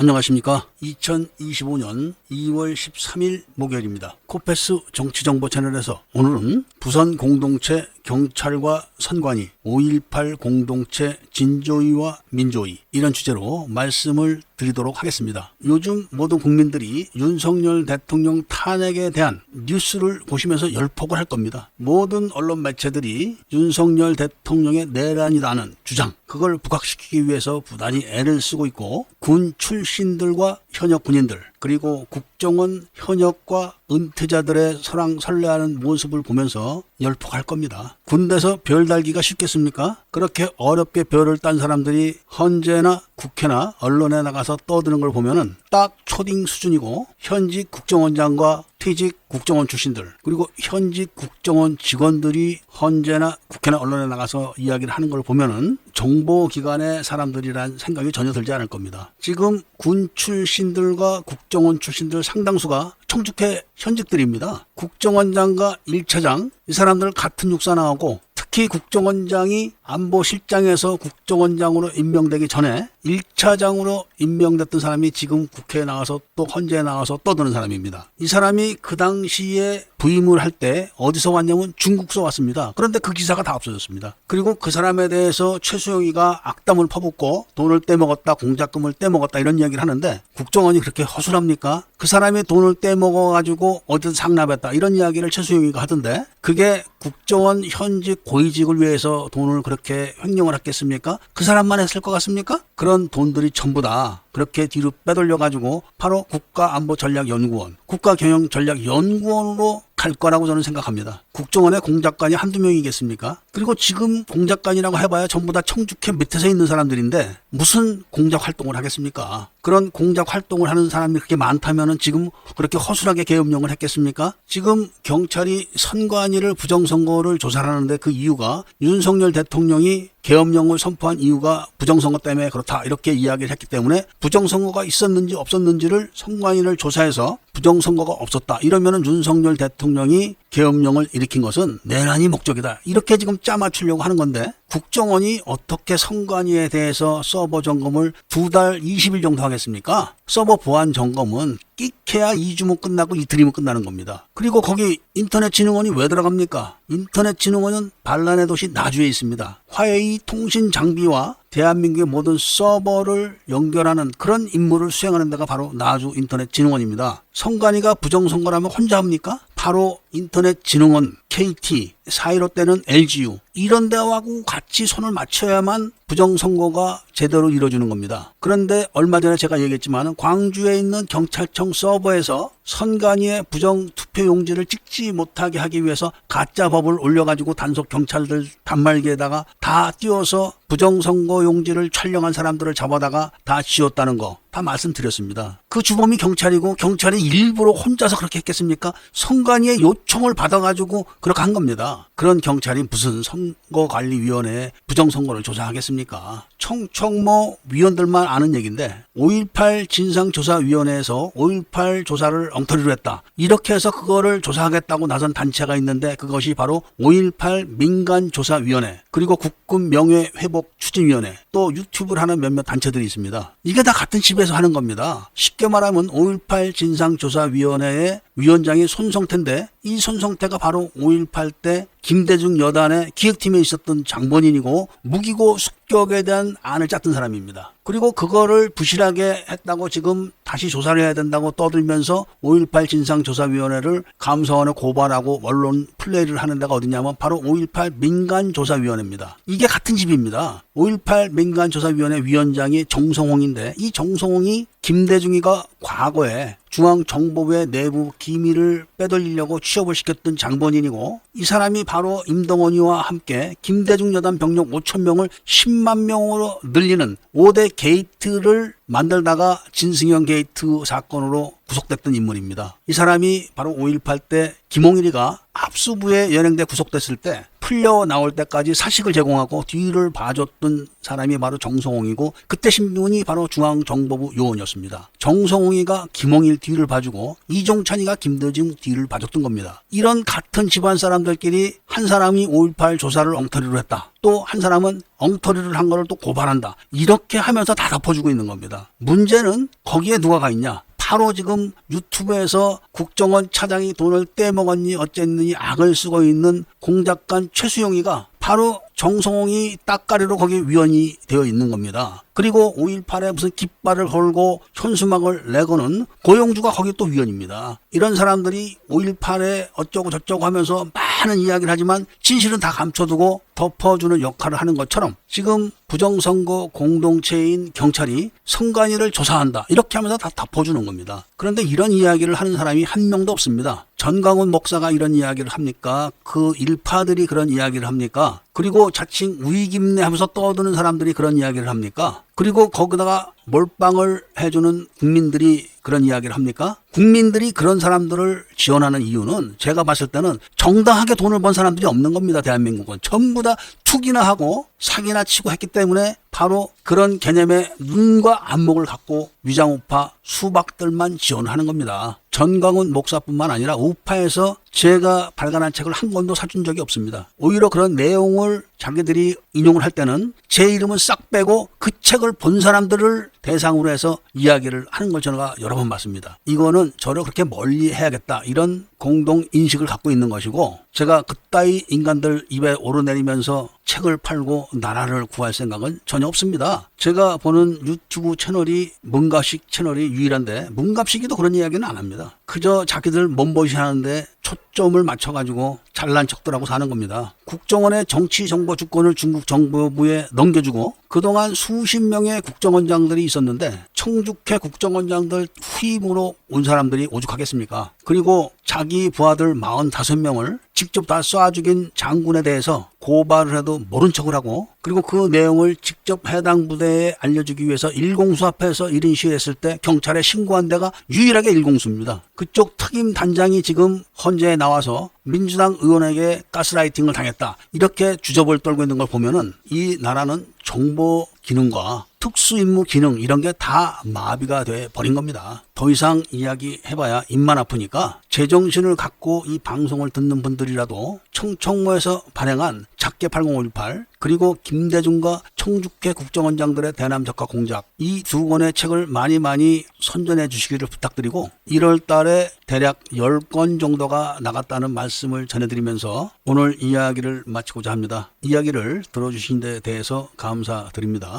안녕하십니까. 2025년 2월 13일 목요일입니다. 코페스 정치정보 채널에서 오늘은 부산 공동체 경찰과 선관위 5.18 공동체 진조위와 민조위 이런 주제로 말씀을 드리도록 하겠습니다. 요즘 모든 국민들이 윤석열 대통령 탄핵에 대한 뉴스를 보시면서 열폭을 할 겁니다. 모든 언론 매체들이 윤석열 대통령의 내란이라는 주장 그걸 부각시키기 위해서 부단히 애를 쓰고 있고 군 출신들과 현역 군인들 그리고 국정원 현역과 은퇴자들의 서랑 설레하는 모습을 보면서 열폭할 겁니다. 군대에서 별 달기가 쉽겠습니까? 그렇게 어렵게 별을 딴 사람들이 헌재나 국회나 언론에 나가서 떠드는 걸 보면은 딱 초딩 수준이고 현직 국정원장과 퇴직 국정원 출신들 그리고 현직 국정원 직원들이 헌재나 국회나 언론에 나가서 이야기를 하는 걸 보면은 정보기관의 사람들이란 생각이 전혀 들지 않을 겁니다. 지금 군 출신들과 국정원 출신들 상당수가 청주회 현직들입니다. 국정원장과 1차장 이 사람들 같은 육사 나오고 특히 국정원장이 안보실장에서 국정원장으로 임명되기 전에 1차장으로 임명됐던 사람이 지금 국회에 나와서 또 헌재에 나와서 떠드는 사람입니다. 이 사람이 그 당시에 부임을 할 때 어디서 왔냐면 중국서 왔습니다. 그런데 그 기사가 다 없어졌습니다. 그리고 그 사람에 대해서 최수영이가 악담을 퍼붓고 돈을 떼먹었다, 공작금을 떼먹었다 이런 이야기를 하는데 국정원이 그렇게 허술합니까? 그 사람이 돈을 떼먹어가지고 어디서 상납했다 이런 이야기를 최수영이가 하던데 그게 국정원 현직 고위직을 위해서 돈을 그렇게 횡령을 했겠습니까? 그 사람만 했을 것 같습니까? 그런 돈들이 전부 다 그렇게 뒤로 빼돌려 가지고 바로 국가안보전략연구원, 국가경영전략연구원으로 갈 거라고 저는 생각합니다. 국정원의 공작관이 한두 명이겠습니까? 그리고 지금 공작관이라고 해봐야 전부 다 청주회 밑에서 있는 사람들인데 무슨 공작 활동을 하겠습니까? 그런 공작 활동을 하는 사람이 그렇게 많다면은 지금 그렇게 허술하게 계엄령을 했겠습니까? 지금 경찰이 선관위를 부정선거를 조사하는데 그 이유가 윤석열 대통령이 계엄령을 선포한 이유가 부정선거 때문에 그렇다 이렇게 이야기를 했기 때문에 부정선거가 있었는지 없었는지를 선관위를 조사해서 부정선거가 없었다 이러면은 윤석열 대통령이 계엄령을 일으킨 것은 내란이 목적이다 이렇게 지금 짜맞추려고 하는 건데 국정원이 어떻게 선관위에 대해서 서버 점검을 두 달 20일 정도 하겠습니까? 서버 보안 점검은 끽해야 2주면 끝나고 이틀이면 끝나는 겁니다. 그리고 거기 인터넷진흥원이 왜 들어갑니까? 인터넷진흥원은 반란의 도시 나주에 있습니다. 화웨이 통신 장비와 대한민국의 모든 서버를 연결하는 그런 임무를 수행하는 데가 바로 나주 인터넷 진흥원입니다. 선관위가 부정선거라면 혼자 합니까? 바로 인터넷 진흥원, KT, 사이로 때는 LGU 이런 데하고 같이 손을 맞춰야만 부정선거가 제대로 이루어지는 겁니다. 그런데 얼마 전에 제가 얘기했지만 광주에 있는 경찰청 서버에서 선관위의 부정 투표 용지를 찍지 못하게 하기 위해서 가짜 법을 올려가지고 단속 경찰들 단말기에다가 다 띄워서 부정선거 용지를 촬영한 사람들을 잡아다가 다 지웠다는 거 다 말씀드렸습니다. 그 주범이 경찰이고 경찰이 일부러 혼자서 그렇게 했겠습니까? 선관위의 요청을 받아가지고 그 렇게 한 겁니다. 그런 경찰이 무슨 선거관리위원회에 부정선거를 조사하겠습니까? 청청모 위원들만 아는 얘기인데 5.18 진상조사위원회에서 5.18 조사를 엉터리로 했다. 이렇게 해서 그거를 조사하겠다고 나선 단체가 있는데 그것이 바로 5.18 민간조사위원회 그리고 국군 명예회복 추진위원회 또 유튜브를 하는 몇몇 단체들이 있습니다. 이게 다 같은 집에서 하는 겁니다. 쉽게 말하면 5.18 진상조사위원회의 위원장이 손성태인데 이 손성태가 바로 5.18 때 김대중 여단의 기획팀에 있었던 장본인이고 무기고 습격에 대한 안을 짰던 사람입니다. 그리고 그거를 부실하게 했다고 지금 다시 조사를 해야 된다고 떠들면서 5.18 진상조사위원회를 감사원에 고발하고 언론 플레이를 하는 데가 어디냐면 바로 5.18 민간조사위원회입니다. 이게 같은 집입니다. 5.18 민간조사위원회 위원장이 정성홍인데 이 정성홍이 김대중이가 과거에 중앙정보부의 내부 기밀을 빼돌리려고 취업을 시켰던 장본인이고 이 사람이 바로 임동원이와 함께 김대중 여단 병력 5천 명을 10만 명으로 늘리는 5대 게이트를 만들다가 진승현 게이트 사건으로 구속됐던 인물입니다. 이 사람이 바로 5.18 때 김홍일이가 합수부에 연행돼 구속됐을 때 풀려 나올 때까지 사식을 제공하고 뒤를 봐줬던 사람이 바로 정성홍이고 그때 신분이 바로 중앙정보부 요원이었습니다. 정성홍이가 김홍일 뒤를 봐주고 이종찬이가 김대중 뒤를 봐줬던 겁니다. 이런 같은 집안 사람들끼리 한 사람이 5.18 조사를 엉터리로 했다. 또 한 사람은 엉터리를 한 거를 또 고발한다. 이렇게 하면서 다 덮어주고 있는 겁니다. 문제는 거기에 누가 가 있냐? 바로 지금 유튜브에서 국정원 차장이 돈을 떼먹었니 어쨌느니 악을 쓰고 있는 공작관 최수영이가 바로 정성홍이 따까리로 거기 위원이 되어 있는 겁니다. 그리고 5.18에 무슨 깃발을 걸고 현수막을 내고는 고용주가 거기 또 위원입니다. 이런 사람들이 5.18에 어쩌고 저쩌고 하면서 많은 이야기를 하지만 진실은 다 감춰두고 덮어주는 역할을 하는 것처럼 지금 부정선거 공동체인 경찰이 선관위를 조사한다. 이렇게 하면서 다 덮어주는 겁니다. 그런데 이런 이야기를 하는 사람이 한 명도 없습니다. 전광훈 목사가 이런 이야기를 합니까? 그 일파들이 그런 이야기를 합니까? 그리고 자칭 우익임내 하면서 떠드는 사람들이 그런 이야기를 합니까? 그리고 거기다가 몰빵을 해주는 국민들이 그런 이야기를 합니까? 국민들이 그런 사람들을 지원하는 이유는 제가 봤을 때는 정당하게 돈을 번 사람들이 없는 겁니다. 대한민국은 전부 다 투기나 하고 사기나 치고 했기 때문에 바로 그런 개념의 눈과 안목을 갖고 위장우파 수박들만 지원하는 겁니다. 전광훈 목사뿐만 아니라 우파에서 제가 발간한 책을 한 권도 사준 적이 없습니다. 오히려 그런 내용을 자기들이 인용을 할 때는 제 이름은 싹 빼고 그 책을 본 사람들을 대상으로 해서 이야기를 하는 걸 제가 여러 번 봤습니다. 이거는 저를 그렇게 멀리 해야겠다 이런 공동 인식을 갖고 있는 것이고 제가 그따위 인간들 입에 오르내리면서 책을 팔고 나라를 구할 생각은 전혀 없습니다. 제가 보는 유튜브 채널이 문갑식 채널이 유일한데 문갑식이도 그런 이야기는 안 합니다. 그저 자기들 몸보시 하는데 초점을 맞춰가지고 잘난 척들하고 사는 겁니다. 국정원의 정치 정보 주권을 중국 정보부에 넘겨주고 그동안 수십 명의 국정원장들이 있었는데 청주회 국정원장들 후임으로 온 사람들이 오죽하겠습니까? 그리고 자기 부하들 45명을 직접 다 쏴 죽인 장군에 대해서 고발을 해도 모른 척을 하고 그리고 그 내용을 직접 해당 부대에 알려주기 위해서 일공수 앞에서 1인 시위했을 때 경찰에 신고한 데가 유일하게 일공수입니다. 그쪽 특임 단장이 지금 헌재에 나와서 민주당 의원에게 가스라이팅을 당했다. 이렇게 주접을 떨고 있는 걸 보면은 이 나라는 정보 기능과 특수임무 기능 이런 게 다 마비가 돼 버린 겁니다. 더 이상 이야기 해봐야 입만 아프니까 제정신을 갖고 이 방송을 듣는 분들이라도 청청모에서 발행한 작게 8058 그리고 김대중과 청주회 국정원장들의 대남 적화 공작 이 두 권의 책을 많이 많이 선전해 주시기를 부탁드리고 1월 달에 대략 10권 정도가 나갔다는 말씀을 전해드리면서 오늘 이야기를 마치고자 합니다. 이야기를 들어주신 데 대해서 감사드립니다.